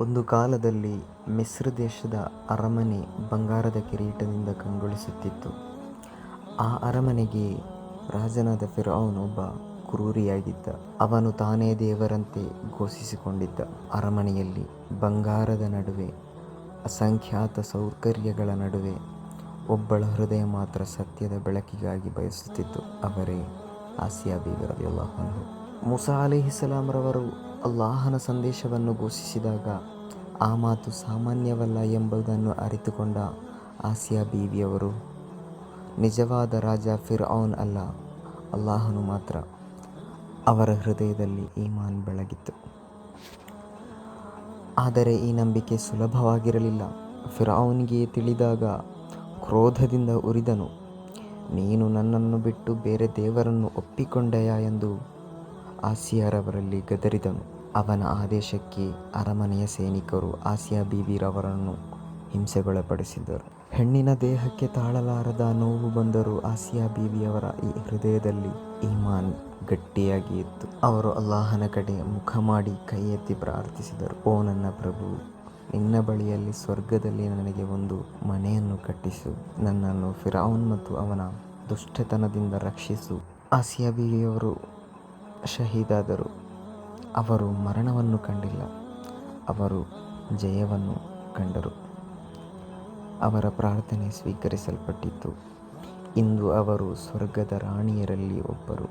ಒಂದು ಕಾಲದಲ್ಲಿ ಮಿಸ್ರ್ ದೇಶದ ಅರಮನೆ ಬಂಗಾರದ ಕಿರೀಟದಿಂದ ಕಂಗೊಳಿಸುತ್ತಿತ್ತು. ಆ ಅರಮನೆಗೆ ರಾಜನಾದ ಫಿರ್ಔನ್ ಒಬ್ಬ ಕ್ರೂರಿಯಾಗಿದ್ದ. ಅವನು ತಾನೇ ದೇವರಂತೆ ಘೋಷಿಸಿಕೊಂಡಿದ್ದ. ಅರಮನೆಯಲ್ಲಿ ಬಂಗಾರದ ನಡುವೆ, ಅಸಂಖ್ಯಾತ ಸೌಕರ್ಯಗಳ ನಡುವೆ ಒಬ್ಬಳ ಹೃದಯ ಮಾತ್ರ ಸತ್ಯದ ಬೆಳಕಿಗಾಗಿ ಬಯಸುತ್ತಿತ್ತು. ಅವರೇ ಆಸಿಯಾ ಹೊಂದಿದೆ. ಮೂಸಾ ಅಲಿಹಿಸಲಾಮ್ರವರು ರವರು ಅಲ್ಲಾಹನ ಸಂದೇಶವನ್ನು ಘೋಷಿಸಿದಾಗ ಆ ಮಾತು ಸಾಮಾನ್ಯವಲ್ಲ ಎಂಬುದನ್ನು ಅರಿತುಕೊಂಡ ಆಸಿಯಾ ಬೀವಿಯವರು ನಿಜವಾದ ರಾಜ ಫಿರ್ಔನ್ ಅಲ್ಲ, ಅಲ್ಲಾಹನು ಮಾತ್ರ. ಅವರ ಹೃದಯದಲ್ಲಿ ಈಮಾನ್ ಬೆಳಗಿತ್ತು ಆದರೆ ಈ ನಂಬಿಕೆ ಸುಲಭವಾಗಿರಲಿಲ್ಲ. ಫಿರ್ಔನ್ಗೆ ತಿಳಿದಾಗ ಕ್ರೋಧದಿಂದ ಉರಿದನು. ನೀನು ನನ್ನನ್ನು ಬಿಟ್ಟು ಬೇರೆ ದೇವರನ್ನು ಒಪ್ಪಿಕೊಂಡೆಯಾ ಎಂದು ಆಸಿಯಾ ರವರಲ್ಲಿ ಗದರಿದನು. ಅವನ ಆದೇಶಕ್ಕೆ ಅರಮನೆಯ ಸೈನಿಕರು ಆಸಿಯಾ ಬೀಬಿರವರನ್ನು ಹಿಂಸೆಗೊಳಪಡಿಸಿದರು. ಹೆಣ್ಣಿನ ದೇಹಕ್ಕೆ ತಾಳಲಾರದ ನೋವು ಬಂದರೂ ಆಸಿಯಾ ಬೀವಿಯವರ ಹೃದಯದಲ್ಲಿ ಈಮಾನ್ ಗಟ್ಟಿಯಾಗಿ ಇತ್ತು. ಅವರು ಅಲ್ಲಾಹನ ಕಡೆ ಮುಖ ಮಾಡಿ ಕೈ ಎತ್ತಿ ಪ್ರಾರ್ಥಿಸಿದರು, ಓ ನನ್ನ ಪ್ರಭು, ನಿನ್ನ ಬಳಿಯಲ್ಲಿ ಸ್ವರ್ಗದಲ್ಲಿ ನನಗೆ ಒಂದು ಮನೆಯನ್ನು ಕಟ್ಟಿಸು. ನನ್ನನ್ನು ಫಿರ್ಔನ್ ಮತ್ತು ಅವನ ದುಷ್ಟತನದಿಂದ ರಕ್ಷಿಸು. ಆಸಿಯಾ ಬೀವಿಯವರು ಶಹೀದಾದರು. ಅವರು ಮರಣವನ್ನು ಕಂಡಿಲ್ಲ, ಅವರು ಜಯವನ್ನು ಕಂಡರು. ಅವರ ಪ್ರಾರ್ಥನೆ ಸ್ವೀಕರಿಸಲ್ಪಟ್ಟಿತು. ಇಂದು ಅವರು ಸ್ವರ್ಗದ ರಾಣಿಯರಲ್ಲಿ ಒಬ್ಬರು.